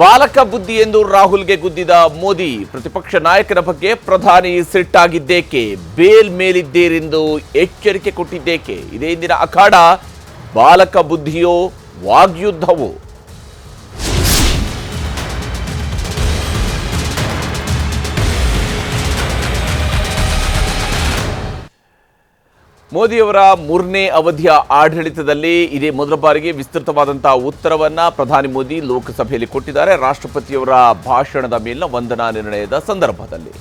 ಬಾಲಕ ಬುದ್ಧಿ ಎಂದು ರಾಹುಲ್ಗೆ ಗುದ್ದಿದ ಮೋದಿ, ಪ್ರತಿಪಕ್ಷ ನಾಯಕರ ಬಗ್ಗೆ ಪ್ರಧಾನಿ ಸಿಟ್ಟಾಗಿದ್ದೇಕೆ? ಬೇಲ್ ಮೇಲಿದ್ದೀರೆಂದು ಎಚ್ಚರಿಕೆ ಕೊಟ್ಟಿದ್ದೇಕೆ? ಇದೇ ಇಂದಿನ ಅಖಾಡ, ಬಾಲಕ ಬುದ್ಧಿಯೋ ವಾಗ್ಯುದ್ಧವೋ? ಮೋದಿಯವರ ಮೂರನೇ ಅವಧಿಯ ಆಡಳಿತದಲ್ಲಿ ಇದೇ ಮೊದಲ ಬಾರಿಗೆ ವಿಸ್ತೃತವಾದಂತಹ ಉತ್ತರವನ್ನು ಪ್ರಧಾನಿ ಮೋದಿ ಲೋಕಸಭೆಯಲ್ಲಿ ಕೊಟ್ಟಿದ್ದಾರೆ. ರಾಷ್ಟ್ರಪತಿಯವರ ಭಾಷಣದ ಮೇಲಿನ ವಂದನಾ ನಿರ್ಣಯದ ಸಂದರ್ಭದಲ್ಲಿ.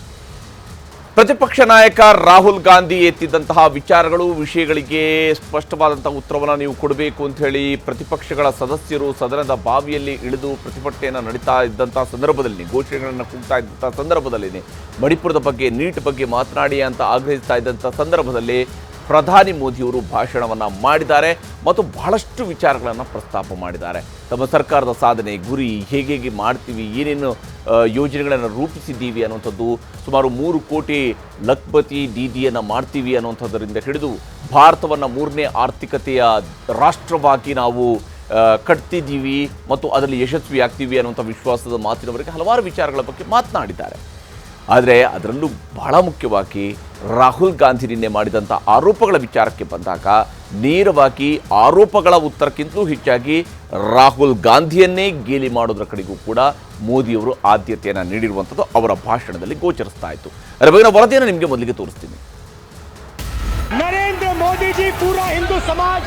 ಪ್ರತಿಪಕ್ಷ ನಾಯಕ ರಾಹುಲ್ ಗಾಂಧಿ ಎತ್ತಿದ್ದಂತಹ ವಿಚಾರಗಳು, ವಿಷಯಗಳಿಗೆ ಸ್ಪಷ್ಟವಾದಂತಹ ಉತ್ತರವನ್ನು ನೀವು ಕೊಡಬೇಕು ಅಂತ ಹೇಳಿ ಪ್ರತಿಪಕ್ಷಗಳ ಸದಸ್ಯರು ಸದನದ ಬಾವಿಯಲ್ಲಿ ಇಳಿದು ಪ್ರತಿಭಟನೆಯನ್ನು ನಡೀತಾ ಇದ್ದಂತಹ ಸಂದರ್ಭದಲ್ಲಿ, ಘೋಷಣೆಗಳನ್ನು ಕೂಗ್ತಾ ಇದ್ದಂತಹ ಸಂದರ್ಭದಲ್ಲಿ, ಮಣಿಪುರದ ಬಗ್ಗೆ, ನೀಟ್ ಬಗ್ಗೆ ಮಾತನಾಡಿ ಅಂತ ಆಗ್ರಹಿಸ್ತಾ ಇದ್ದಂಥ ಸಂದರ್ಭದಲ್ಲಿ ಪ್ರಧಾನಿ ಮೋದಿಯವರು ಭಾಷಣವನ್ನು ಮಾಡಿದ್ದಾರೆ ಮತ್ತು ಬಹಳಷ್ಟು ವಿಚಾರಗಳನ್ನು ಪ್ರಸ್ತಾಪ ಮಾಡಿದ್ದಾರೆ. ತಮ್ಮ ಸರ್ಕಾರದ ಸಾಧನೆ, ಗುರಿ ಹೇಗೆ ಹೇಗೆ ಮಾಡ್ತೀವಿ, ಏನೇನು ಯೋಜನೆಗಳನ್ನು ರೂಪಿಸಿದ್ದೀವಿ ಅನ್ನುವಂಥದ್ದು, ಸುಮಾರು ಮೂರು ಕೋಟಿ ಲಖ್ಪತಿ ದೀದಿಯನ್ನು ಮಾಡ್ತೀವಿ ಅನ್ನುವಂಥದ್ದರಿಂದ ಹಿಡಿದು ಭಾರತವನ್ನು ಮೂರನೇ ಆರ್ಥಿಕತೆಯ ರಾಷ್ಟ್ರವಾಗಿ ನಾವು ಕಟ್ತಿದ್ದೀವಿ ಮತ್ತು ಅದರಲ್ಲಿ ಯಶಸ್ವಿ ಆಗ್ತೀವಿ ಅನ್ನುವಂಥ ವಿಶ್ವಾಸದ ಮಾತಿನವರೆಗೆ ಹಲವಾರು ವಿಚಾರಗಳ ಬಗ್ಗೆ ಮಾತನಾಡಿದ್ದಾರೆ. ಆದರೆ ಅದರಲ್ಲೂ ಬಹಳ ಮುಖ್ಯವಾಗಿ ರಾಹುಲ್ ಗಾಂಧಿ ನಿನ್ನೆ ಮಾಡಿದಂಥ ಆರೋಪಗಳ ವಿಚಾರಕ್ಕೆ ಬಂದಾಗ ನೇರವಾಗಿ ಆರೋಪಗಳ ಉತ್ತರಕ್ಕಿಂತಲೂ ಹೆಚ್ಚಾಗಿ ರಾಹುಲ್ ಗಾಂಧಿಯನ್ನೇ ಗೇಲಿ ಮಾಡೋದ್ರ ಕಡೆಗೂ ಕೂಡ ಮೋದಿಯವರು ಆದ್ಯತೆಯನ್ನು ನೀಡಿರುವಂಥದ್ದು ಅವರ ಭಾಷಣದಲ್ಲಿ ಗೋಚರಿಸ್ತಾ ಇತ್ತು. ಅದರ ಬಗ್ಗೆ ವರದಿಯನ್ನು ನಿಮಗೆ ಮೊದಲಿಗೆ ತೋರಿಸ್ತೀನಿ. ನರೇಂದ್ರ ಮೋದಿಜಿ ಪೂರಾ ಹಿಂದೂ ಸಮಾಜ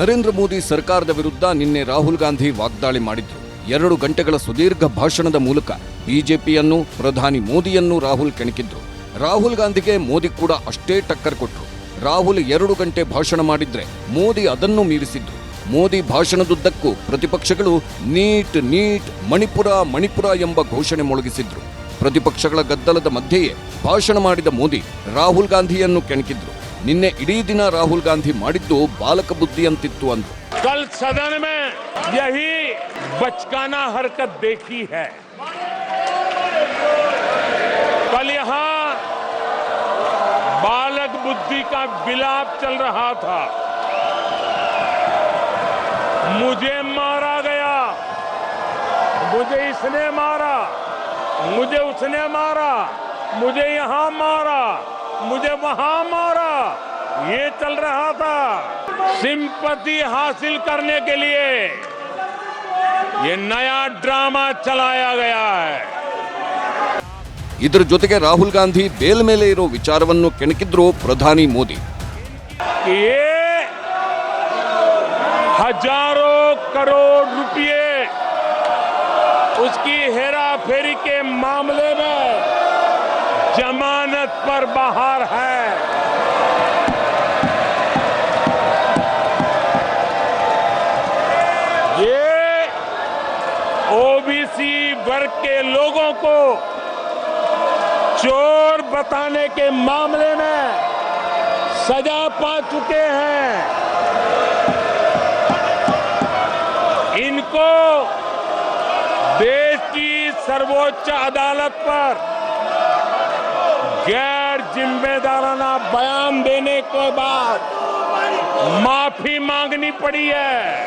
ನರೇಂದ್ರ ಮೋದಿ ಸರ್ಕಾರದ ವಿರುದ್ಧ ನಿನ್ನೆ ರಾಹುಲ್ ಗಾಂಧಿ ವಾಗ್ದಾಳಿ ಮಾಡಿದ್ರು. ಎರಡು ಗಂಟೆಗಳ ಸುದೀರ್ಘ ಭಾಷಣದ ಮೂಲಕ ಬಿಜೆಪಿಯನ್ನು, ಪ್ರಧಾನಿ ಮೋದಿಯನ್ನು ರಾಹುಲ್ ಕೆಣಕಿದ್ರು. ರಾಹುಲ್ ಗಾಂಧಿಗೆ ಮೋದಿ ಕೂಡ ಅಷ್ಟೇ ಟಕ್ಕರ್ ಕೊಟ್ರು. ರಾಹುಲ್ ಎರಡು ಗಂಟೆ ಭಾಷಣ ಮಾಡಿದ್ರೆ ಮೋದಿ ಅದನ್ನು ಮೀರಿಸಿದ್ರು ಮೋದಿ ಭಾಷಣದುದ್ದಕ್ಕೂ ಪ್ರತಿಪಕ್ಷಗಳು ನೀಟ್ ನೀಟ್ ಮಣಿಪುರ ಮಣಿಪುರ ಎಂಬ ಘೋಷಣೆ ಮೊಳಗಿಸಿದ್ರು. ಪ್ರತಿಪಕ್ಷಗಳ ಗದ್ದಲದ ಮಧ್ಯೆಯೇ ಭಾಷಣ ಮಾಡಿದ ಮೋದಿ ರಾಹುಲ್ ಗಾಂಧಿಯನ್ನು ಕೆಣಕಿದ್ರು. ನಿನ್ನೆ ಇಡೀ ದಿನ ರಾಹುಲ್ ಗಾಂಧಿ ಮಾಡಿದ್ದು ಬಾಲಕ ಬುದ್ಧಿ ಅಂತಿತ್ತು ಅಂದ್ರು कल सदन में यही बचकाना हरकत देखी है कल यहाँ बालक बुद्धि का विलाप चल रहा था मुझे मारा गया मुझे इसने मारा मुझे उसने मारा मुझे यहां मारा मुझे वहां मारा ये चल रहा था सिंपति हासिल करने के लिए ये नया ड्रामा चलाया गया है ಇದರ ಜೊತೆಗೆ ರಾಹುಲ್ ಗಾಂಧಿ ಬೇಲ್ ಮೇಲೆ ಇರೋ ವಿಚಾರವನ್ನು ಕೆಣಕಿದ್ರು ಪ್ರಧಾನಿ ಮೋದಿ कि ये हजारों करोड़ रुपए उसकी हेरा फेरी के मामले में जमानत पर बाहर है वर्ग के लोगों को चोर बताने के मामले में सजा पा चुके हैं। इनको देश की सर्वोच्च अदालत पर गैर जिम्मेदाराना बयान देने के बाद माफ़ी मांगनी पड़ी है।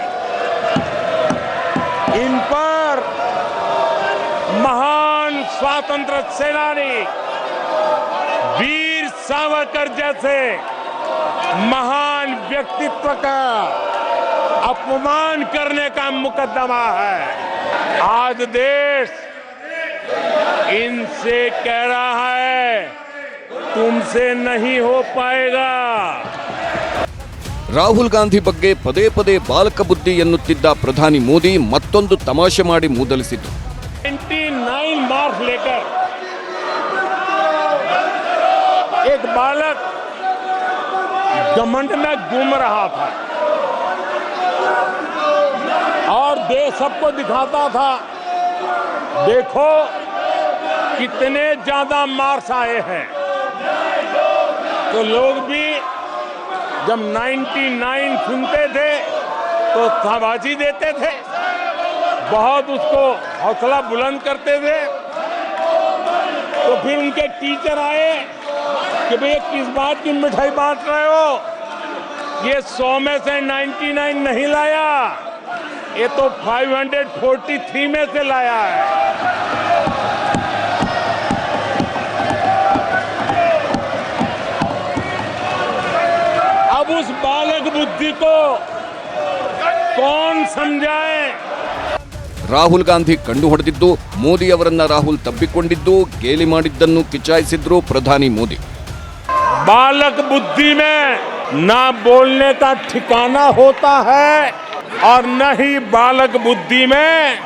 इन पर महान स्वातंत्र सेनानी वीर सावरकर जैसे महान व्यक्तित्व का अपमान करने का मुकदमा है आज देश इनसे कह रहा है तुमसे नहीं हो पाएगा ರಾಹುಲ್ ಗಾಂಧಿ ಬಗ್ಗೆ ಪದೇ ಪದೇ ಬಾಲಕ ಬುದ್ಧಿ ಎನ್ನುತ್ತಿದ್ದ ಪ್ರಧಾನಿ ಮೋದಿ ಮತ್ತೊಂದು ತಮಾಷೆ ಮಾಡಿ ಮೂದಲಿಸಿದ್ರು घमंड में घूम रहा था। और देश सबको दिखाता था, देखो कितने ज़्यादा मार्क्स आए हैं। तो लोग भी जब 99 सुनते थे तो शाबाशी देते थे। बहुत उसको हौसला बुलंद करते थे। तो फिर उनके टीचर आए कि भैया किस बात की मिठाई बांट रहे हो ये सौ में से 99 नहीं लाया ये तो 543 में से लाया है अब उस बालक बुद्धि को कौन समझाए ರಾಹುಲ್ ಗಾಂಧಿ ಕಂಡು ಹೊಡೆದಿದ್ದು ಮೋದಿ ಅವರನ್ನ ರಾಹುಲ್ ತಬ್ಬಿಕೊಂಡಿದ್ದು ಗೇಲಿ ಮಾಡಿದ್ದನ್ನು ಕಿಚಾಯಿಸಿದ್ರು ಪ್ರಧಾನಿ ಮೋದಿ बालक बुद्धि में ना बोलने का ठिकाना होता है और न ही बालक बुद्धि में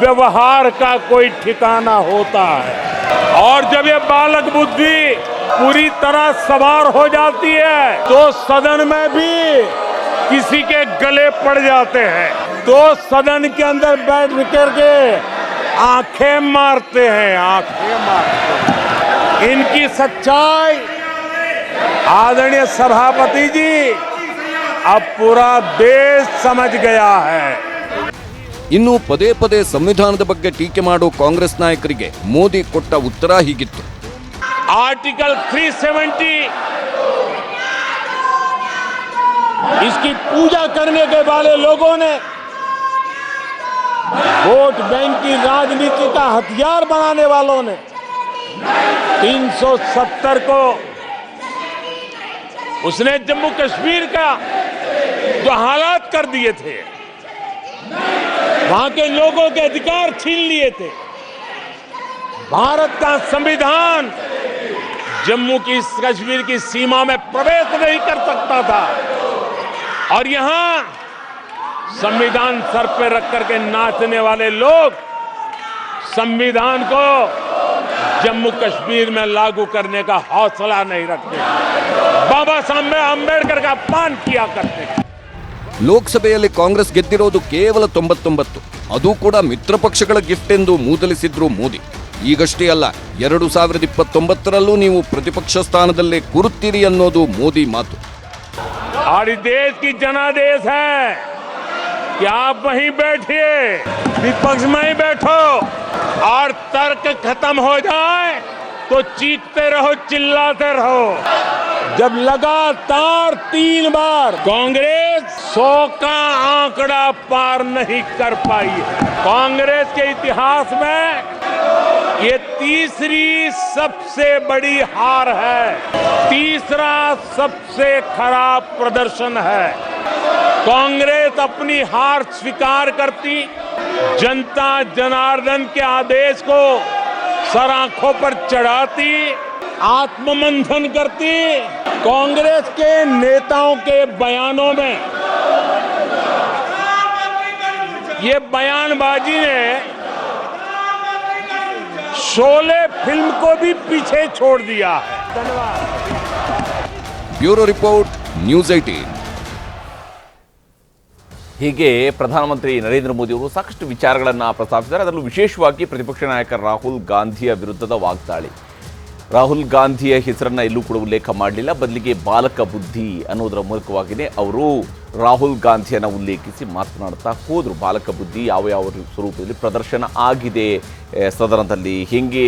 व्यवहार का कोई ठिकाना होता है। और जब ये बालक बुद्धि पूरी तरह सवार हो जाती है तो सदन में भी किसी के गले पड़ जाते हैं। तो सदन के अंदर बैठ करके आँखें मारते हैं, आँखें मारते हैं। इनकी सच्चाई आदरणीय सभापति जी अब पूरा देश समझ गया है ಇನ್ನು ಪದೇ ಪದೇ ಸಂವಿಧಾನದ ಬಗ್ಗೆ ಟೀಕೆ ಮಾಡೋ ಕಾಂಗ್ರೆಸ್ ನಾಯಕರಿಗೆ ಮೋದಿ ಕೊಟ್ಟ ಉತ್ತರ ಹೀಗಿತ್ತು आर्टिकल 370 इसकी पूजा करने के वाले लोगों ने वोट बैंक की राजनीति का हथियार बनाने वालों ने 370 को उसने जम्मू कश्मीर का जो हालात कर दिए थे, वहाँ के लोगों के अधिकार छीन लिए थे। भारत का संविधान जम्मू की कश्मीर की सीमा में प्रवेश नहीं कर सकता था। और यहाँ संविधान सर पे रख करके नाचने वाले लोग संविधान को जम्मू कश्मीर में लागू करने का हौसला नहीं रखते बाबा साहब अंबेडकर का अपमान किया करते थे ಲೋಕಸಭೆಯಲ್ಲಿ ಕಾಂಗ್ರೆಸ್ ಗೆದ್ದಿರೋದು ಕೇವಲ ತೊಂಬತ್ತೊಂಬತ್ತು ಅದು ಕೂಡ ಮಿತ್ರ ಪಕ್ಷಗಳ ಗಿಫ್ಟ್ ಎಂದು ಮೂದಲಿಸಿದ್ರು ಮೋದಿ ಈಗಷ್ಟೇ ಅಲ್ಲ ಎರಡು ಸಾವಿರದ ಇಪ್ಪತ್ತೊಂಬತ್ತರಲ್ಲೂ ನೀವು ಪ್ರತಿಪಕ್ಷ ಸ್ಥಾನದಲ್ಲೇ ಕೂರುತ್ತೀರಿ ಅನ್ನೋದು ಮೋದಿ ಮಾತು और इस देश की आप वहीं बैठिए। विपक्ष में ही बैठो। और तर्क खत्म हो जाए तो चीखते रहो, चिल्लाते रहो। जब लगातार तीन बार कांग्रेस सौ का आंकड़ा पार नहीं कर पाई है। कांग्रेस के इतिहास में ये तीसरी सबसे बड़ी हार है। तीसरा सबसे खराब प्रदर्शन है। कांग्रेस अपनी हार स्वीकार करती, जनता जनार्दन के आदेश को सराखों पर चढ़ाती, आत्ममंथन करती। कांग्रेस के नेताओं के बयानों में, ये बयानबाजी ने शोले फ़िल्म को भी पीछे छोड़ दिया है। धन्यवाद ब्यूरो रिपोर्ट, न्यूज़ एटीन। ಹೀಗೆ ಪ್ರಧಾನಮಂತ್ರಿ ನರೇಂದ್ರ ಮೋದಿ ಅವರು ಸಾಕಷ್ಟು ವಿಚಾರಗಳನ್ನು ಪ್ರಸ್ತಾಪಿಸಿದ್ದಾರೆ. ಅದರಲ್ಲೂ ವಿಶೇಷವಾಗಿ ಪ್ರತಿಪಕ್ಷ ನಾಯಕ ರಾಹುಲ್ ಗಾಂಧಿಯ ವಿರುದ್ಧದ ವಾಗ್ದಾಳಿ. ರಾಹುಲ್ ಗಾಂಧಿಯ ಹೆಸರನ್ನು ಎಲ್ಲೂ ಕೂಡ ಉಲ್ಲೇಖ ಮಾಡಲಿಲ್ಲ. ಬದಲಿಗೆ ಬಾಲಕ ಬುದ್ಧಿ ಅನ್ನೋದರ ಮೂಲಕವಾಗಿಯೇ ಅವರು ರಾಹುಲ್ ಗಾಂಧಿಯನ್ನು ಉಲ್ಲೇಖಿಸಿ ಮಾತನಾಡ್ತಾ ಹೋದರು. ಬಾಲಕ ಬುದ್ಧಿ ಯಾವ ಯಾವ ಸ್ವರೂಪದಲ್ಲಿ ಪ್ರದರ್ಶನ ಆಗಿದೆ? ಸದನದಲ್ಲಿ ಹೇಗೆ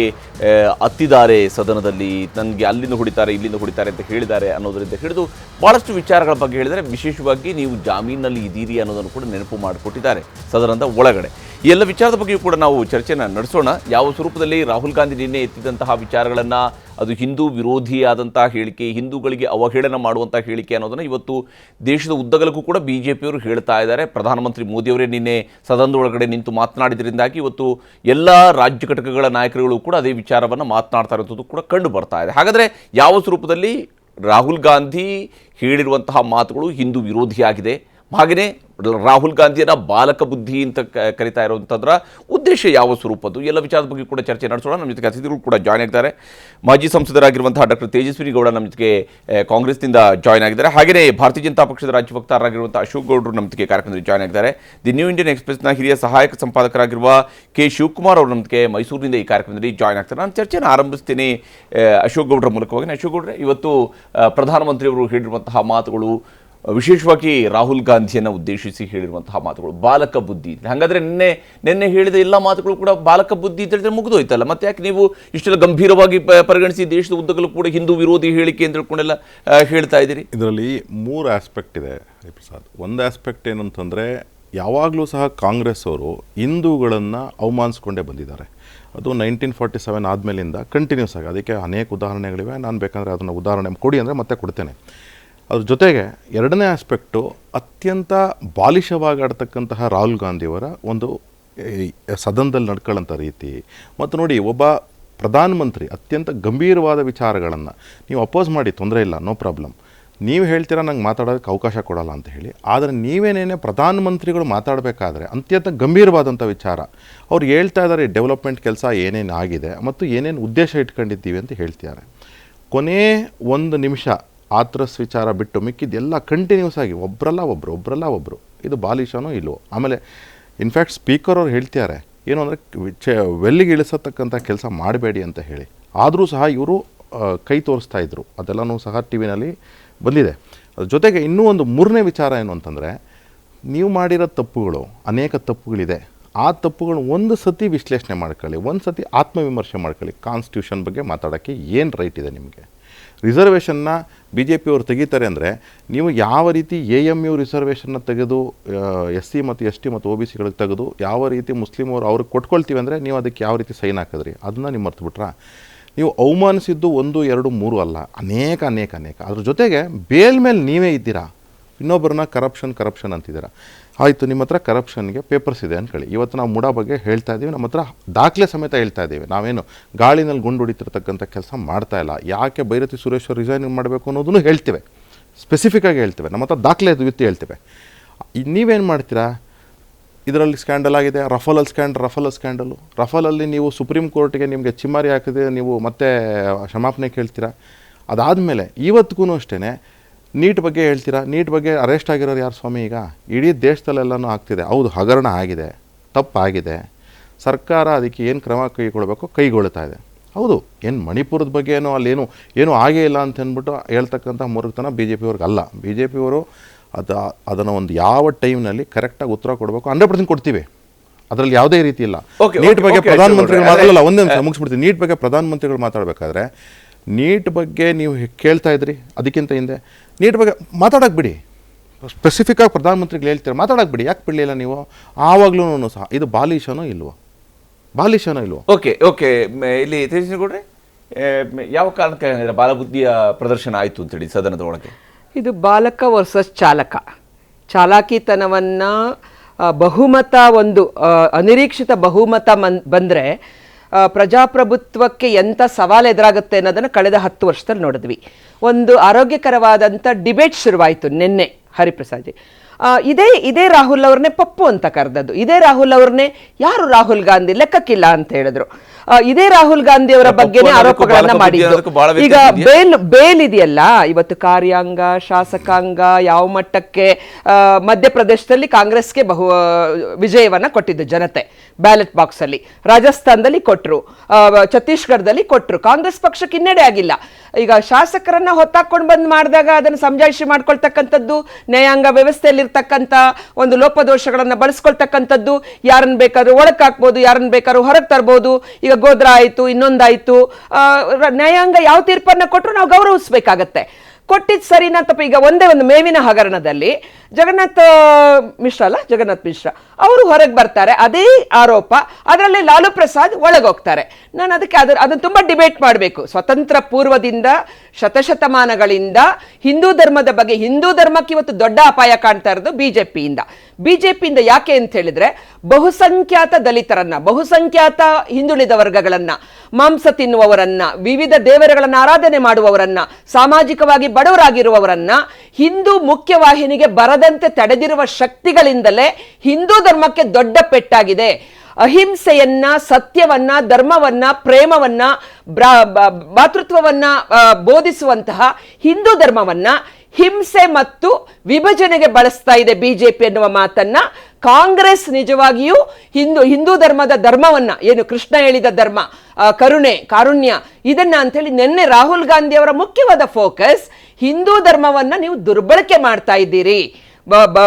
ಅತ್ತಿದ್ದಾರೆ ಸದನದಲ್ಲಿ? ನನಗೆ ಅಲ್ಲಿಂದ ಹೊಡಿತಾರೆ, ಇಲ್ಲಿಂದ ಹೊಡಿತಾರೆ ಅಂತ ಹೇಳಿದ್ದಾರೆ ಅನ್ನೋದರಿಂದ ಹಿಡಿದು ಭಾಳಷ್ಟು ವಿಚಾರಗಳ ಬಗ್ಗೆ ಹೇಳಿದರೆ ವಿಶೇಷವಾಗಿ ನೀವು ಜಾಮೀನಲ್ಲಿ ಇದ್ದೀರಿ ಅನ್ನೋದನ್ನು ಕೂಡ ನೆನಪು ಮಾಡಿಕೊಟ್ಟಿದ್ದಾರೆ ಸದನದ ಒಳಗಡೆ. ಎಲ್ಲ ವಿಚಾರದ ಬಗ್ಗೆಯೂ ಕೂಡ ನಾವು ಚರ್ಚೆನ ನಡೆಸೋಣ. ಯಾವ ಸ್ವರೂಪದಲ್ಲಿ ರಾಹುಲ್ ಗಾಂಧಿ ನಿನ್ನೆ ಎತ್ತಿದಂತಹ ವಿಚಾರಗಳನ್ನು ಅದು ಹಿಂದೂ ವಿರೋಧಿಯಾದಂಥ ಹೇಳಿಕೆ, ಹಿಂದೂಗಳಿಗೆ ಅವಹೇಳನ ಮಾಡುವಂಥ ಹೇಳಿಕೆ ಅನ್ನೋದನ್ನು ಇವತ್ತು ದೇಶದ ಉದ್ದಗಲಕ್ಕೂ ಕೂಡ ಬಿ ಜೆ ಪಿಯವರು ಹೇಳ್ತಾ ಇದ್ದಾರೆ. ಪ್ರಧಾನಮಂತ್ರಿ ಮೋದಿಯವರೇ ನಿನ್ನೆ ಸದನದ ಒಳಗಡೆ ನಿಂತು ಮಾತನಾಡಿದ್ರಿಂದಾಗಿ ಇವತ್ತು ಎಲ್ಲ ರಾಜ್ಯ ಘಟಕಗಳ ನಾಯಕರುಗಳು ಕೂಡ ಅದೇ ವಿಚಾರವನ್ನು ಮಾತನಾಡ್ತಾ ಇರೋದು ಕೂಡ ಕಂಡು ಬರ್ತಾ ಇದೆ. ಹಾಗಾದರೆ ಯಾವ ಸ್ವರೂಪದಲ್ಲಿ ರಾಹುಲ್ ಗಾಂಧಿ ಹೇಳಿರುವಂತಹ ಮಾತುಗಳು ಹಿಂದೂ ವಿರೋಧಿಯಾಗಿದೆ? ಹಾಗೆಯೇ ರಾಹುಲ್ ಗಾಂಧಿಯನ್ನ ಬಾಲಕ ಬುದ್ಧಿ ಅಂತ ಕರಿತಾ ಇರುವಂಥದ್ರ ಉದ್ದೇಶ ಯಾವ ಸ್ವರೂಪದ್ದು? ಎಲ್ಲ ವಿಚಾರದ ಬಗ್ಗೆ ಕೂಡ ಚರ್ಚೆ ನಡೆಸೋಣ. ನಮ್ಮ ಜೊತೆಗೆ ಅತಿಥಿಗಳು ಕೂಡ ಜಾಯ್ನ್ ಆಗಿದ್ದಾರೆ. ಮಾಜಿ ಸಂಸದರಾಗಿರುವಂತಹ ಡಾಕ್ಟರ್ ತೇಜಸ್ವಿನಿ ಗೌಡ ನಮ್ಮ ಜೊತೆಗೆ ಕಾಂಗ್ರೆಸ್ನಿಂದ ಜಾಯ್ನ್ ಆಗಿದ್ದಾರೆ. ಹಾಗೆಯೇ ಭಾರತೀಯ ಜನತಾ ಪಕ್ಷದ ರಾಜ್ಯ ವಕ್ತಾರರಾಗಿರುವಂಥ ಅಶೋಕ್ ಗೌಡರು ನಮ್ಮ ಜೊತೆಗೆ ಕಾರ್ಯಕ್ರಮದಲ್ಲಿ ಜಾಯ್ನ್ ಆಗಿದ್ದಾರೆ. ದಿ ನ್ಯೂ ಇಂಡಿಯನ್ ಎಕ್ಸ್ಪ್ರೆಸ್ನ ಹಿರಿಯ ಸಹಾಯಕ ಸಂಪಾದಕರಾಗಿರುವ ಕೆ ಶಿವಕುಮಾರ್ ಅವರು ನಮ್ಮ ಜೊತೆಗೆ ಮೈಸೂರಿನಿಂದ ಈ ಕಾರ್ಯಕ್ರಮದಲ್ಲಿ ಜಾಯ್ನ್ ಆಗ್ತಾರೆ. ನಾನು ಚರ್ಚೆಯನ್ನು ಆರಂಭಿಸ್ತೀನಿ ಅಶೋಕ್ ಗೌಡರ ಮೂಲಕವಾಗಿ. ಅಶೋಕ್ ಗೌಡ್ರೆ, ಇವತ್ತು ಪ್ರಧಾನಮಂತ್ರಿಯವರು ಹೇಳಿರುವಂತಹ ಮಾತುಗಳು ವಿಶೇಷವಾಗಿ ರಾಹುಲ್ ಗಾಂಧಿಯನ್ನು ಉದ್ದೇಶಿಸಿ ಹೇಳಿರುವಂತಹ ಮಾತುಗಳು, ಬಾಲಕ ಬುದ್ಧಿ ಹಾಗಾದ್ರೆ ನಿನ್ನೆ ನಿನ್ನೆ ಹೇಳಿದ ಎಲ್ಲ ಮಾತುಗಳು ಕೂಡ ಬಾಲಕ ಬುದ್ಧಿ ಅಂತ ಹೇಳಿದ್ರೆ ಮುಗಿದೋಯ್ತಲ್ಲ. ಮತ್ತೆ ಯಾಕೆ ನೀವು ಇಷ್ಟೆಲ್ಲ ಗಂಭೀರವಾಗಿ ಪರಿಗಣಿಸಿ ದೇಶದ ಉದ್ದಗಲೂ ಕೂಡ ಹಿಂದೂ ವಿರೋಧಿ ಹೇಳಿಕೆ ಅಂತ ಹೇಳ್ಕೊಂಡೆಲ್ಲ ಹೇಳ್ತಾ ಇದ್ದೀರಿ? ಇದರಲ್ಲಿ ಮೂರು ಆಸ್ಪೆಕ್ಟ್ ಇದೆ ಪ್ರಸಾದ್. ಒಂದು ಆಸ್ಪೆಕ್ಟ್ ಏನು ಅಂತಂದರೆ ಯಾವಾಗಲೂ ಸಹ ಕಾಂಗ್ರೆಸ್ ಅವರು ಹಿಂದೂಗಳನ್ನು ಅವಮಾನಿಸ್ಕೊಂಡೇ ಬಂದಿದ್ದಾರೆ. ಅದು ನೈನ್ಟೀನ್ ಫಾರ್ಟಿ ಸೆವೆನ್ ಆದಮೇಲಿಂದ ಕಂಟಿನ್ಯೂಸ್ ಆಗಿ. ಅದಕ್ಕೆ ಅನೇಕ ಉದಾಹರಣೆಗಳಿವೆ. ನಾನು ಬೇಕಂದರೆ ಅದನ್ನು ಉದಾಹರಣೆ ಕೊಡಿ ಅಂದರೆ ಮತ್ತೆ ಕೊಡ್ತೇನೆ. ಅದ್ರ ಜೊತೆಗೆ ಎರಡನೇ ಆಸ್ಪೆಕ್ಟು ಅತ್ಯಂತ ಬಾಲಿಷವಾಗಿ ಆಡ್ತಕ್ಕಂತಹ ರಾಹುಲ್ ಗಾಂಧಿಯವರ ಒಂದು ಸದನದಲ್ಲಿ ನಡ್ಕೊಳ್ಳೋಂಥ ರೀತಿ. ಮತ್ತು ನೋಡಿ, ಒಬ್ಬ ಪ್ರಧಾನಮಂತ್ರಿ ಅತ್ಯಂತ ಗಂಭೀರವಾದ ವಿಚಾರಗಳನ್ನು, ನೀವು ಅಪೋಸ್ ಮಾಡಿ, ತೊಂದರೆ ಇಲ್ಲ ನೋ ಪ್ರಾಬ್ಲಮ್ ನೀವು ಹೇಳ್ತೀರಾ, ನಂಗೆ ಮಾತಾಡೋದಕ್ಕೆ ಅವಕಾಶ ಕೊಡಲ್ಲ ಅಂತ ಹೇಳಿ. ಆದರೆ ನೀವೇನೇನೇ ಪ್ರಧಾನಮಂತ್ರಿಗಳು ಮಾತಾಡಬೇಕಾದ್ರೆ, ಅತ್ಯಂತ ಗಂಭೀರವಾದಂಥ ವಿಚಾರ. ಅವ್ರು ಹೇಳ್ತಾ ಇದ್ದಾರೆ ಡೆವಲಪ್ಮೆಂಟ್ ಕೆಲಸ ಏನೇನು ಆಗಿದೆ, ಮತ್ತು ಏನೇನು ಉದ್ದೇಶ ಇಟ್ಕೊಂಡಿದ್ದೀವಿ ಅಂತ ಹೇಳ್ತಿದ್ದಾರೆ. ಕೊನೆ ಒಂದು ನಿಮಿಷ ಆತ್ರಸ್ ವಿಚಾರ ಬಿಟ್ಟು ಮಿಕ್ಕಿದ್ದೆಲ್ಲ ಕಂಟಿನ್ಯೂಸ್ ಆಗಿ ಒಬ್ಬರಲ್ಲ ಒಬ್ಬರು ಒಬ್ಬರಲ್ಲ ಒಬ್ಬರು ಇದು ಬಾಲಿಶನೋ ಇಲ್ಲವೋ ಆಮೇಲೆ ಇನ್ಫ್ಯಾಕ್ಟ್ ಸ್ಪೀಕರ್ ಅವ್ರು ಹೇಳ್ತಾರೆ ಏನು ಅಂದರೆ ಚ ವೆಲ್ಲಿಗೆ ಇಳಿಸತಕ್ಕಂಥ ಕೆಲಸ ಮಾಡಬೇಡಿ ಅಂತ ಹೇಳಿ. ಆದರೂ ಸಹ ಇವರು ಕೈ ತೋರಿಸ್ತಾ ಇದ್ರು. ಅದೆಲ್ಲನೂ ಸಹ ಟಿ ವಿನಲ್ಲಿ ಬಂದಿದೆ. ಅದ್ರ ಜೊತೆಗೆ ಇನ್ನೂ ಒಂದು ಮೂರನೇ ವಿಚಾರ ಏನು ಅಂತಂದರೆ, ನೀವು ಮಾಡಿರೋ ತಪ್ಪುಗಳು, ಅನೇಕ ತಪ್ಪುಗಳಿದೆ. ಆ ತಪ್ಪುಗಳು ಒಂದು ಸತಿ ವಿಶ್ಲೇಷಣೆ ಮಾಡ್ಕೊಳ್ಳಿ, ಒಂದು ಸತಿ ಆತ್ಮವಿಮರ್ಶೆ ಮಾಡ್ಕೊಳ್ಳಿ. ಕಾನ್ಸ್ಟಿಟ್ಯೂಷನ್ ಬಗ್ಗೆ ಮಾತಾಡೋಕ್ಕೆ ಏನು ರೈಟ್ ಇದೆ ನಿಮಗೆ? ರಿಸರ್ವೇಷನ್ನ ಬಿ ಜೆ ಪಿಯವರು ತೆಗಿತಾರೆ ಅಂದರೆ ನೀವು ಯಾವ ರೀತಿ ಎ ಎಂ ಯು ರಿಸರ್ವೇಷನ್ನ ತೆಗೆದು ಎಸ್ ಸಿ ಮತ್ತು ಎಸ್ ಟಿ ಮತ್ತು ಒ ಬಿ ಸಿಗಳಿಗೆ ತೆಗೆದು ಯಾವ ರೀತಿ ಮುಸ್ಲಿಮ್ ಅವರು ಅವ್ರಿಗೆ ಕೊಟ್ಕೊಳ್ತೀವಿ ಅಂದರೆ ನೀವು ಅದಕ್ಕೆ ಯಾವ ರೀತಿ ಸೈನ್ ಹಾಕಿದ್ರಿ? ಅದನ್ನ ನೀವು ಮರ್ತು ಬಿಟ್ರಾ ನೀವು ಅವಮಾನಿಸಿದ್ದು ಒಂದು, ಎರಡು, ಮೂರು ಅಲ್ಲ, ಅನೇಕ ಅನೇಕ ಅನೇಕ. ಅದ್ರ ಜೊತೆಗೆ ಬೇಲ್ ಮೇಲೆ ನೀವೇ ಇದ್ದೀರಾ? ಇನ್ನೊಬ್ಬರನ್ನ ಕರಪ್ಷನ್ ಕರಪ್ಷನ್ ಅಂತಿದ್ದೀರಾ? ಆಯಿತು, ನಿಮ್ಮ ಹತ್ರ ಕರಪ್ಷನ್ಗೆ ಪೇಪರ್ಸ್ ಇದೆ ಅಂದ್ಕೊಳ್ಳಿ ಇವತ್ತು ನಾವು ಮುಡಾ ಬಗ್ಗೆ ಹೇಳ್ತಾ ಇದ್ದೀವಿ. ನಮ್ಮ ಹತ್ರ ದಾಖಲೆ ಸಮೇತ ಹೇಳ್ತಾ ಇದ್ದೀವಿ. ನಾವೇನು ಗಾಳಿನಲ್ಲಿ ಗುಂಡು ಹೊಡಿತಿರ್ತಕ್ಕಂಥ ಕೆಲಸ ಮಾಡ್ತಾ ಇಲ್ಲ. ಯಾಕೆ ಭೈರತಿ ಸುರೇಶ್ವರ್ ರಿಸೈನ್ ಮಾಡಬೇಕು ಅನ್ನೋದನ್ನು ಹೇಳ್ತೇವೆ. ಸ್ಪೆಸಿಫಿಕ್ಕಾಗಿ ಹೇಳ್ತೇವೆ. ನಮ್ಮ ಹತ್ರ ದಾಖಲೆ ವಿತ್ತಿ ಹೇಳ್ತೇವೆ. ನೀವೇನು ಮಾಡ್ತೀರಾ? ಇದರಲ್ಲಿ ಸ್ಕ್ಯಾಂಡಲ್ ಆಗಿದೆ. ರಫಲಲ್ ಸ್ಕ್ಯಾಂಡಲ್ ರಫಲ್ ಸ್ಕ್ಯಾಂಡಲು ರಫಲಲ್ಲಿ ನೀವು ಸುಪ್ರೀಂ ಕೋರ್ಟ್ಗೆ ನಿಮಗೆ ಚಿಮ್ಮಾರಿ ಹಾಕಿದೆ ನೀವು ಮತ್ತೆ ಕ್ಷಮಾಪಣೆ ಕೇಳ್ತೀರಾ? ಅದಾದಮೇಲೆ ಇವತ್ತಿಗೂ ಅಷ್ಟೇ ನೀಟ್ ಬಗ್ಗೆ ಹೇಳ್ತೀರಾ? ನೀಟ್ ಬಗ್ಗೆ ಅರೆಸ್ಟ್ ಆಗಿರೋರು ಯಾರು ಸ್ವಾಮಿ ಈಗ? ಇಡೀ ದೇಶದಲ್ಲೆಲ್ಲನೂ ಆಗ್ತಿದೆ. ಹೌದು ಹಗರಣ ಆಗಿದೆ. ತಪ್ಪಾಗಿದೆ. ಸರ್ಕಾರ ಅದಕ್ಕೆ ಏನು ಕ್ರಮ ಕೈಗೊಳ್ಳಬೇಕು ಕೈಗೊಳ್ತಾ ಇದೆ. ಹೌದು ಏನು ಮಣಿಪುರದ ಬಗ್ಗೆ ಏನೋ ಅಲ್ಲೇನು ಏನೂ ಆಗೇ ಇಲ್ಲ ಅಂತ ಅಂದ್ಬಿಟ್ಟು ಹೇಳ್ತಕ್ಕಂಥ ಮೂರ್ಖತನ ಬಿ ಜೆ ಪಿಯವ್ರಿಗೆ ಅಲ್ಲ. ಬಿ ಜೆ ಪಿಯವರು ಅದು ಅದನ್ನು ಒಂದು ಯಾವ ಟೈಮ್ನಲ್ಲಿ ಕರೆಕ್ಟಾಗಿ ಉತ್ತರ ಕೊಡಬೇಕು? ಹಂಡ್ರೆಡ್ ಪರ್ಸೆಂಟ್ ಕೊಡ್ತೀವಿ. ಅದರಲ್ಲಿ ಯಾವುದೇ ರೀತಿ ಇಲ್ಲ. ನೀಟ್ ಬಗ್ಗೆ ಪ್ರಧಾನಮಂತ್ರಿಗಳು ಮಾತಾಡಲ್ಲ ಒಂದೇ ನಿಮಿಷ ಮುಗಿಸ್ಬಿಡ್ತೀನಿ. ನೀಟ್ ಬಗ್ಗೆ ಪ್ರಧಾನಮಂತ್ರಿಗಳು ಮಾತಾಡಬೇಕಾದ್ರೆ ನೀಟ್ ಬಗ್ಗೆ ನೀವು ಕೇಳ್ತಾ ಇದ್ರಿ? ಅದಕ್ಕಿಂತ ಹಿಂದೆ. ನೀಟ್ ಬಗ್ಗೆ ಮಾತಾಡೋಕೆ ಬಿಡಿ. ಸ್ಪೆಸಿಫಿಕ್ಕಾಗಿ ಪ್ರಧಾನಮಂತ್ರಿಗಳು ಹೇಳ್ತೀರ ಮಾತಾಡೋಕೆ ಬಿಡಿ. ಯಾಕೆ ಬಿಡಲಿಲ್ಲ ನೀವು? ಆವಾಗಲೂ ಸಹ. ಇದು ಬಾಲಿಶನೋ ಇಲ್ವೋ? ಬಾಲಿಶನೋ ಇಲ್ವೋ? Okay okay. ಇಲ್ಲಿ ತಿಳಿಸಿಕೊಡ್ರಿ ಯಾವ ಕಾರಣಕ್ಕೆ ಹೇಳಿದ್ರೆ ಬಾಲಬುದ್ಧಿಯ ಪ್ರದರ್ಶನ ಆಯಿತು ಅಂತೇಳಿ ಸದನದ ಒಳಗೆ. ಇದು ಬಾಲಕ ವರ್ಸಸ್ ಚಾಲಕ. ಚಾಲಾಕಿತನವನ್ನು ಬಹುಮತ ಒಂದು ಅನಿರೀಕ್ಷಿತ ಬಹುಮತ ಮನ್ ಬಂದರೆ ಪ್ರಜಾಪ್ರಭುತ್ವಕ್ಕೆ ಎಂಥ ಸವಾಲು ಎದುರಾಗುತ್ತೆ ಅನ್ನೋದನ್ನು ಕಳೆದ ಹತ್ತು ವರ್ಷದಲ್ಲಿ ನೋಡಿದ್ವಿ. ಒಂದು ಆರೋಗ್ಯಕರವಾದಂಥ ಡಿಬೇಟ್ ಶುರುವಾಯಿತು ನಿನ್ನೆ ಹರಿಪ್ರಸಾದ್ ಇದೇ ಇದೇ ರಾಹುಲ್ ಅವ್ರನ್ನೇ ಪಪ್ಪು ಅಂತ ಕರೆದದ್ದು. ಇದೇ ರಾಹುಲ್ ಅವ್ರನ್ನೇ ಯಾರು ರಾಹುಲ್ ಗಾಂಧಿ ಲೆಕ್ಕಕ್ಕಿಲ್ಲ ಅಂತ ಹೇಳಿದ್ರು. ಇದೇ ರಾಹುಲ್ ಗಾಂಧಿ ಅವರ ಬಗ್ಗೆನೇ ಆರೋಪಗಳನ್ನ ಮಾಡಿದ್ದು. ಈಗ ಬೇಲ್ ಬೇಲ್ ಇದೆಯಲ್ಲ ಇವತ್ತು ಕಾರ್ಯಾಂಗ ಶಾಸಕಾಂಗ ಯಾವ ಮಟ್ಟಕ್ಕೆ ಮಧ್ಯಪ್ರದೇಶದಲ್ಲಿ ಕಾಂಗ್ರೆಸ್ಗೆ ಬಹು ವಿಜಯವನ್ನ ಕೊಟ್ಟಿದ್ದು ಜನತೆ ಬ್ಯಾಲೆಟ್ ಬಾಕ್ಸ್ ಅಲ್ಲಿ ರಾಜಸ್ಥಾನದಲ್ಲಿ ಕೊಟ್ಟರು ಛತ್ತೀಸ್ಗಢದಲ್ಲಿ ಕೊಟ್ಟರು ಕಾಂಗ್ರೆಸ್ ಪಕ್ಷಕ್ಕೆ ಹಿನ್ನಡೆ ಆಗಿಲ್ಲ. ಈಗ ಶಾಸಕರನ್ನ ಹೊತ್ತಾಕೊಂಡು ಬಂದ್ ಮಾಡಿದಾಗ ಅದನ್ನು ಸಮಜಾಯಿಷಿ ಮಾಡ್ಕೊಳ್ತಕ್ಕಂಥದ್ದು ನ್ಯಾಯಾಂಗ ವ್ಯವಸ್ಥೆಯಲ್ಲಿರ್ತಕ್ಕಂಥ ಒಂದು ಲೋಪದೋಷಗಳನ್ನ ಬಳಸ್ಕೊಳ್ತಕ್ಕಂಥದ್ದು ಯಾರನ್ನ ಬೇಕಾದ್ರೂ ಒಳಕ್ ಹಾಕ್ಬೋದು ಯಾರನ್ನ ಬೇಕಾದ್ರೂ ಹೊರಗೆ ತರ್ಬೋದು. ಈಗ ಗೋದ್ರ ಆಯ್ತು ಇನ್ನೊಂದಾಯ್ತು ನ್ಯಾಯಾಂಗ ಯಾವ ತೀರ್ಪನ್ನ ಕೊಟ್ಟರು ನಾವು ಗೌರವಿಸ್ಬೇಕಾಗತ್ತೆ. ಕೊಟ್ಟಿದ್ದು ಸರಿನಾ ತಪ್ಪ ಈಗ ಒಂದೇ ಒಂದು ಮೇವಿನ ಹಗರಣದಲ್ಲಿ ಜಗನ್ನಾಥ್ ಮಿಶ್ರ ಅಲ್ಲ? ಜಗನ್ನಾಥ್ ಮಿಶ್ರಾ. ಅವರು ಹೊರಗೆ ಬರ್ತಾರೆ, ಅದೇ ಆರೋಪ. ಅದರಲ್ಲಿ ಲಾಲು ಪ್ರಸಾದ್ ಒಳಗೋಗ್ತಾರೆ. ನಾನು ಅದಕ್ಕೆ ಅದ್ರ ಅದನ್ನು ತುಂಬ ಡಿಬೇಟ್ ಮಾಡಬೇಕು. ಸ್ವತಂತ್ರ ಪೂರ್ವದಿಂದ, ಶತಶತಮಾನಗಳಿಂದ, ಹಿಂದೂ ಧರ್ಮದ ಬಗ್ಗೆ, ಹಿಂದೂ ಧರ್ಮಕ್ಕೆ ಇವತ್ತು ದೊಡ್ಡ ಅಪಾಯ ಕಾಣ್ತಾ ಇರೋದು ಬಿಜೆಪಿಯಿಂದ. ಬಿಜೆಪಿಯಿಂದ ಯಾಕೆ ಅಂತ ಹೇಳಿದ್ರೆ, ಬಹುಸಂಖ್ಯಾತ ದಲಿತರನ್ನ, ಬಹುಸಂಖ್ಯಾತ ಹಿಂದುಳಿದ ವರ್ಗಗಳನ್ನ, ಮಾಂಸ ತಿನ್ನುವವರನ್ನ, ವಿವಿಧ ದೇವರುಗಳನ್ನ ಆರಾಧನೆ ಮಾಡುವವರನ್ನ, ಸಾಮಾಜಿಕವಾಗಿ ಬಡವರಾಗಿರುವವರನ್ನ, ಹಿಂದೂ ಮುಖ್ಯವಾಹಿನಿಗೆ ಬರದಂತೆ ತಡೆದಿರುವ ಶಕ್ತಿಗಳಿಂದಲೇ ಹಿಂದೂ ಧರ್ಮಕ್ಕೆ ದೊಡ್ಡ ಪೆಟ್ಟಾಗಿದೆ. ಅಹಿಂಸೆಯನ್ನ, ಸತ್ಯವನ್ನ, ಧರ್ಮವನ್ನ, ಪ್ರೇಮವನ್ನ ಭಾತೃತ್ವವನ್ನ ಬೋಧಿಸುವಂತಹ ಹಿಂದೂ ಧರ್ಮವನ್ನ ಹಿಂಸೆ ಮತ್ತು ವಿಭಜನೆಗೆ ಬಳಸ್ತಾ ಇದೆ ಬಿಜೆಪಿ ಎನ್ನುವ ಮಾತನ್ನ. ಕಾಂಗ್ರೆಸ್ ನಿಜವಾಗಿಯೂ ಹಿಂದೂ ಹಿಂದೂ ಧರ್ಮದ ಧರ್ಮವನ್ನ, ಏನು ಕೃಷ್ಣ ಹೇಳಿದ ಧರ್ಮ ಕರುಣೆ, ಕಾರುಣ್ಯ, ಇದನ್ನ ಅಂತೇಳಿ ನಿನ್ನೆ ರಾಹುಲ್ ಗಾಂಧಿ ಅವರ ಮುಖ್ಯವಾದ ಫೋಕಸ್, ಹಿಂದೂ ಧರ್ಮವನ್ನ ನೀವು ದುರ್ಬಳಕೆ ಮಾಡ್ತಾ ಇದ್ದೀರಿ.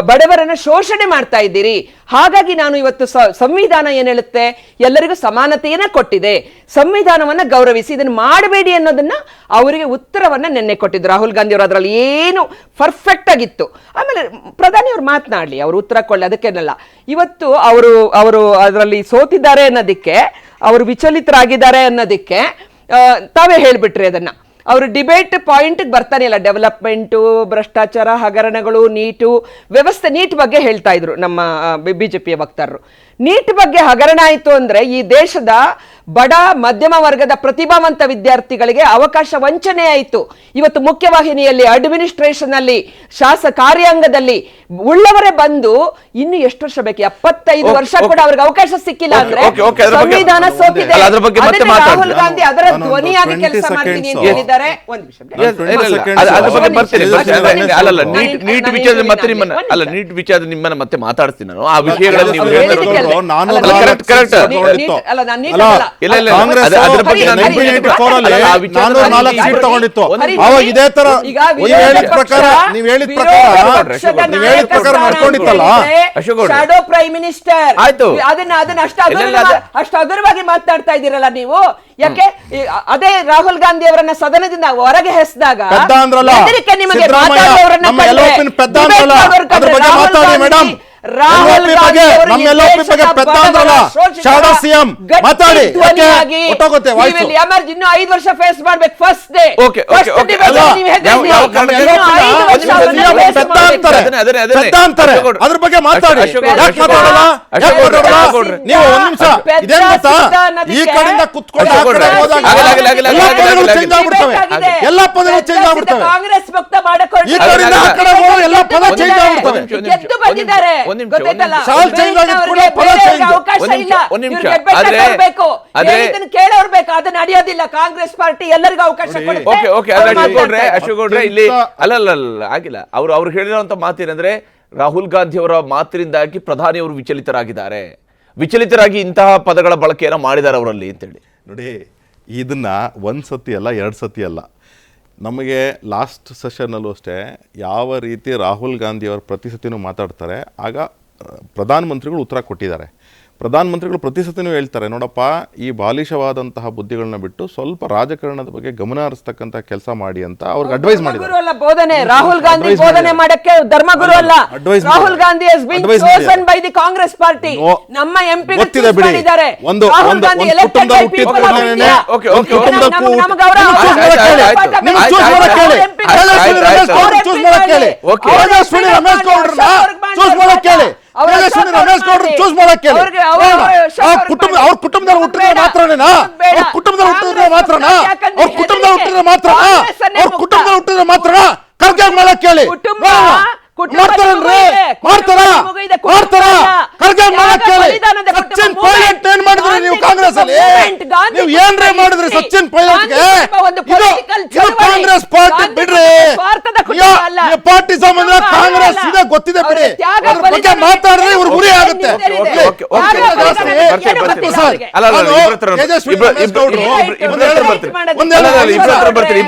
ಬಡವರನ್ನ ಶೋಷಣೆ ಮಾಡ್ತಾ ಇದ್ದೀರಿ. ಹಾಗಾಗಿ ನಾನು ಇವತ್ತು ಸಂವಿಧಾನ ಏನ್ ಹೇಳುತ್ತೆ? ಎಲ್ಲರಿಗೂ ಸಮಾನತೆಯನ್ನ ಕೊಟ್ಟಿದೆ. ಸಂವಿಧಾನವನ್ನ ಗೌರವಿಸಿ, ಇದನ್ನ ಮಾಡಬೇಡಿ ಅನ್ನೋದನ್ನ ಅವರಿಗೆ ಉತ್ತರವನ್ನ ನಿನ್ನೆ ಕೊಟ್ಟಿದ್ದು ರಾಹುಲ್ ಗಾಂಧಿ ಅವರು ಅದರಲ್ಲಿ ಏನು ಪರ್ಫೆಕ್ಟ್ ಆಗಿತ್ತು. ಆಮೇಲೆ ಪ್ರಧಾನಿ ಅವ್ರು ಮಾತನಾಡ್ಲಿ, ಅವರು ಉತ್ತರ ಕೊಳ್ಳಿ ಅದಕ್ಕೇನಲ್ಲ. ಇವತ್ತು ಅವರು ಅವರು ಅದರಲ್ಲಿ ಸೋತಿದ್ದಾರೆ ಅನ್ನೋದಕ್ಕೆ, ಅವರು ವಿಚಲಿತರಾಗಿದ್ದಾರೆ ಅನ್ನೋದಕ್ಕೆ ತಾವೇ ಹೇಳ್ಬಿಟ್ರಿ ಅದನ್ನ. ಅವರು ಡಿಬೇಟ್ ಪಾಯಿಂಟ್ ಬರ್ತಾನೆ ಇಲ್ಲ. ಡೆವಲಪ್ಮೆಂಟು ಭ್ರಷ್ಟಾಚಾರ, ಹಗರಣಗಳು, ನೀಟು, ವ್ಯವಸ್ಥೆ ನೀಟ್ ಬಗ್ಗೆ ಹೇಳ್ತಾ ಇದ್ರು ನಮ್ಮ ಬಿಜೆಪಿಯ ವಕ್ತಾರರು. ನೀಟ್ ಬಗ್ಗೆ ಹಗರಣ ಆಯಿತು ಅಂದ್ರೆ ಈ ದೇಶದ ಬಡ ಮಧ್ಯಮ ವರ್ಗದ ಪ್ರತಿಭಾವಂತ ವಿದ್ಯಾರ್ಥಿಗಳಿಗೆ ಅವಕಾಶ ವಂಚನೆ ಆಯಿತು. ಇವತ್ತು ಮುಖ್ಯವಾಹಿನಿಯಲ್ಲಿ ಅಡ್ಮಿನಿಸ್ಟ್ರೇಷನ್ ಅಲ್ಲಿ ಶಾಸ ಕಾರ್ಯಾಂಗದಲ್ಲಿ ಉಳ್ಳವರೇ ಬಂದು ಇನ್ನು ಎಷ್ಟು ವರ್ಷ ಬೇಕು? ಎಪ್ಪತ್ತೈದು ವರ್ಷ ಕೂಡ ಅವ್ರಿಗೆ ಅವಕಾಶ ಸಿಕ್ಕಿಲ್ಲ ಅಂದ್ರೆ ಸಂವಿಧಾನ ಸೋತಿದೆ. ರಾಹುಲ್ ಗಾಂಧಿ ಅದರ ಧ್ವನಿಯಾಗಿ ಕೆಲಸ ಮಾಡ್ತೀನಿ ಅಂತ. ಹೇಳಿದ್ದಾರೆ ಒಂದ್ ನಿಮಿಷ. ನೀಟ್ ಮತ್ತೆ ನಿಮ್ಮನ್ನ ಅಲ್ಲ ನೀಟ್ ವಿಚಾರ ನಿಮ್ಮನ್ನ ಮತ್ತೆ ಮಾತಾಡ್ತೀನಿ ನಾನು. ಆ ವಿಷಯಗಳಲ್ಲಿ ನಾನು. ಸೀಟ್ ತಗೊಂಡಿತ್ತು. ಅವಾಗ ಇದೇ ತರ ನೀವು ಹೇಳಿದ ಪ್ರಕಾರ ನೀವು ಹೇಳಿದ ಪ್ರಕಾರ ನೀವು ಹೇಳಿದ ಪ್ರಕಾರ. ಶಾಡೋ ಪ್ರೈಮ್ ಮಿನಿಸ್ಟರ್ ಆಯ್ತು. ಅದನ್ನ ಅದನ್ನ ಅಷ್ಟು ಅಷ್ಟು ಹಗುರವಾಗಿ ಮಾತನಾಡ್ತಾ ಇದ್ದೀರಲ್ಲ ನೀವು? ಯಾಕೆ? ಅದೇ ರಾಹುಲ್ ಗಾಂಧಿ ಅವರನ್ನ ಸದನದಿಂದ ಹೊರಗೆ ಹೆಸದಾಗ ಪೆದ್ದ ಅಂದ್ರಲ್ಲ. ಹೆದರಿಕೆ ನಿಮಗೆ ಮಾತಾಡಿ ಮಾತಾಡುವವರನ್ನ ರಾಹುಲ್ ಸಿಎಂ ಮಾತಾಡಿ. ಎಮರ್ಜ್ ಇನ್ನು ಐದು ವರ್ಷ ಫೇಸ್ ಮಾಡ್ಬೇಕು ಫಸ್ಟ್ ಡೇ ಓಕೆ, ಅದ್ರ ಬಗ್ಗೆ ಮಾತಾಡಿ. ಅಶೋಕ್ ಗೌಡ್ರೆ, ಯಾಕೆ ಅಶೋಕ್ ಮಾತಾಡಲ್ಲ? ಯಾಕೆ ಮಾತಾಡಲ್ಲ? ನೀವು ಒಂದ್ ನಿಮಿಷ. ಇದೇನ್ ಗೊತ್ತಾ? ಈ ಕಡೆಯಿಂದ ಕುತ್ಕೊಂಡು ಆ ಕಡೆ ಗೌಡ್ರೆ. ಹೋದಾಗ ಆಗಲ್ಲ, ಆಗಲ್ಲ, ಆಗಲ್ಲ, ಎಲ್ಲ ಪದಗಳು ಚೇಂಜ್ ಆಗ್ಬಿಡ್ತವೆ. ಎಲ್ಲ ಪದಗಳು ಚೇಂಜ್ ಆಗ್ಬಿಡ್ತವೆ. ಕಾಂಗ್ರೆಸ್ ಭಕ್ತ ಮಾಡಕೊಂಡು ಈ ಕಡೆಯಿಂದ ಆ ಕಡೆ ಎಲ್ಲ ಪದ ಚೇಂಜ್ ಆಗ್ಬಿಡ್ತವೆ. ಒಂದ್ ನಿಮಿಷ, ಗೆದ್ದು ಬಂದಿದ್ದಾರೆ ಒಂದ್ ನಿಮಿಷ, ಗೊತ್ತಾಯ್ತಲ್ಲ ಸಾಲ್ change ಆಗಿದ್ ಕೂಡ ಪದ ಬೇರೆಯವ್ರಿಗೆ change. ಅವಕಾಶ ಒಂದ್ ನಿಮಿಷ, ಇಲ್ಲ. ಒಂದ್ ನಿಮಿಷ. ಇವ್ರಿಗೆ ಬೆಟ್ಟ ಆದ್ರೆ- ಕೊಡ್ಬೇಕು ಆದ್ರೆ- ಹೇಳಿದ್ದನ್ನ ಕೇಳೋರ್ ಬೇಕು. ಅದು ನಡೆಯೋದಿಲ್ಲ. ಕಾಂಗ್ರೆಸ್ ಪಾರ್ಟಿ ಎಲ್ಲರಿಗೂ ಅವಕಾಶ ಕೊಡುತ್ತೆ. Okay okay. ಅವ್ರು ಅಲ್ಲ ಅಶೋಕ್ ಗೌಡ್ರೆ ಮಾತಾಡ್ತಾರೆ. ಅಶೋಕ್ ಗೌಡ್ರೆ ಇಲ್ಲಿ ಅತ್ಯಂತ- ಅಲ್ಲ ಅಲ್ಲ ಅಲ್ಲ ಆಗಿಲ್ಲ. ಅವ್ರು ಅವ್ರು ಹೇಳಿರುವಂತ ಮಾತೇನಂದ್ರೆ ರಾಹುಲ್ ಗಾಂಧಿ ಅವರ ಮಾತಿನಿಂದಾಗಿ ಪ್ರಧಾನಿ ಅವರು ವಿಚಲಿತರಾಗಿದ್ದಾರೆ. ವಿಚಲಿತರಾಗಿ ಇಂತಹ ಪದಗಳ ಬಳಕೆಯನ್ನು ಮಾಡಿದ್ದಾರೆ ಅವರಲ್ಲಿ ಅಂತೇಳಿ. ನೋಡಿ ಇದನ್ನ ಒಂದ್ ಸತಿ ಅಲ್ಲ ಎರಡ್ ಸತಿ ಅಲ್ಲ. ನಮಗೆ ಲಾಸ್ಟ್ ಸೆಷನ್ನಲ್ಲೂ ಅಷ್ಟೇ ಯಾವ ರೀತಿ ರಾಹುಲ್ ಗಾಂಧಿಯವರು ಪ್ರತಿ ಸತಿನೂ ಮಾತಾಡ್ತಾರೆ, ಆಗ, ಪ್ರಧಾನಮಂತ್ರಿಗಳು ಉತ್ತರ ಕೊಟ್ಟಿದ್ದಾರೆ. ಪ್ರಧಾನಮಂತ್ರಿಗಳು ಪ್ರತಿ ಸತಿನೂ ಹೇಳ್ತಾರೆ ನೋಡಪ್ಪ ಈ ಬಾಲಿಶವಾದಂತಹ ಬುದ್ಧಿಗಳನ್ನ ಬಿಟ್ಟು ಸ್ವಲ್ಪ ರಾಜಕಾರಣದ ಬಗ್ಗೆ ಗಮನ ಹರಿಸ್ತಕ್ಕಂಥ ಕೆಲಸ ಮಾಡಿ ಅಂತ ಅವ್ರಿಗೆ ಅಡ್ವೈಸ್ ಮಾಡಿದ್ದಾರೆ ಬೋಧನೆ ರಾಹುಲ್ ಗಾಂಧಿ ಬೋಧನೆ ಮಾಡಕ್ಕೆ ಧರ್ಮಗುರು ಅಲ್ಲ ರಾಹುಲ್ ಗಾಂಧಿ ಹಸ್ chosen ಮಾಡಿದ್ದಾರೆ. ಕಾಂಗ್ರೆಸ್ ಪಾರ್ಟಿ ನಮ್ಮ ಎಂಪಿ ಗೊತ್ತಿದೆ ಬಿಡಿ. ಒಂದು- ರಾಹುಲ್ ಗಾಂಧಿ. ಓಕೆ, ಓಕೆ, ಮಾಡಕ್ಕೆ ಹೇಳಿ. ಮಾಡಕ್ಕೆ ಹೇಳಿ. ಮಾಡಕ್ಕೆ ಹೇಳಿ. ಮಾಡಕ್ಕೆ ಹೇಳಿ. ರಮೇಶ್ ಗೌಡ್ರು ಚೂಸ್ ಮಾಡಕ್ಕೆ ಅವ್ರ- ಕುಟುಂಬ ಅವ್ರ ಕುಟುಂಬದಲ್ಲಿ ಹುಟ್ಟಿದ್ರೆ ಮಾತ್ರನೇನಾ ಅವ್ರ ಕುಟುಂಬದಲ್ಲಿ ಹುಟ್ಟಿದ್ರೆ ಮಾತ್ರನಾ ಅವ್ರ ಕುಟುಂಬದಲ್ಲಿ ಹುಟ್ಟಿದ್ರೆ ಮಾತ್ರನಾ ಅವ್ರ ಕುಟುಂಬದಲ್ಲಿ ಹುಟ್ಟಿದ್ರೆ ಮಾತ್ರನಾ ಕರ್ಗೆ ಮಾಡಕ್ಕೆ ಹೇಳಿ? ಮಾಡ್ತಾರನ್ರಿ. ಮಾಡ್ತಾರ ಮಾಡ್ತಾರ. ಕರ್ಗೆ ಹೇಳಿ? ಬಲಿದಾನದ ಸಚಿನ್ ಪೈಲಟ್ ಏನ್ ಮಾಡಿದ್ರಿ ನೀವು? ನೀವು ಏನ್ರಿ ಮಾಡಿದ್ರಿ. ಸಚಿನ್ ಪೈಲಟ್ಗೆ ಇದು. ಕಾಂಗ್ರೆಸ್ ಪಾರ್ಟಿ ಬಿಡ್ರಿ. ಪಾರ್ಟಿಸಮ್ ಅಂದ್ರೆ ಕಾಂಗ್ರೆಸ್ ಅಲ್ಲ. ಇದೆ ಗೊತ್ತಿದೆ ಬಿಡಿ ಅದ್ರ ಬಗ್ಗೆ ಮಾತಾಡಿದ್ರೆ ಇವ್ರು ಗುರಿ. ಆಗುತ್ತೆ ಓಕೆ. ತ್ಯಾಗ ಬಲಿದಾನ ಬರ್ತೀನಿ,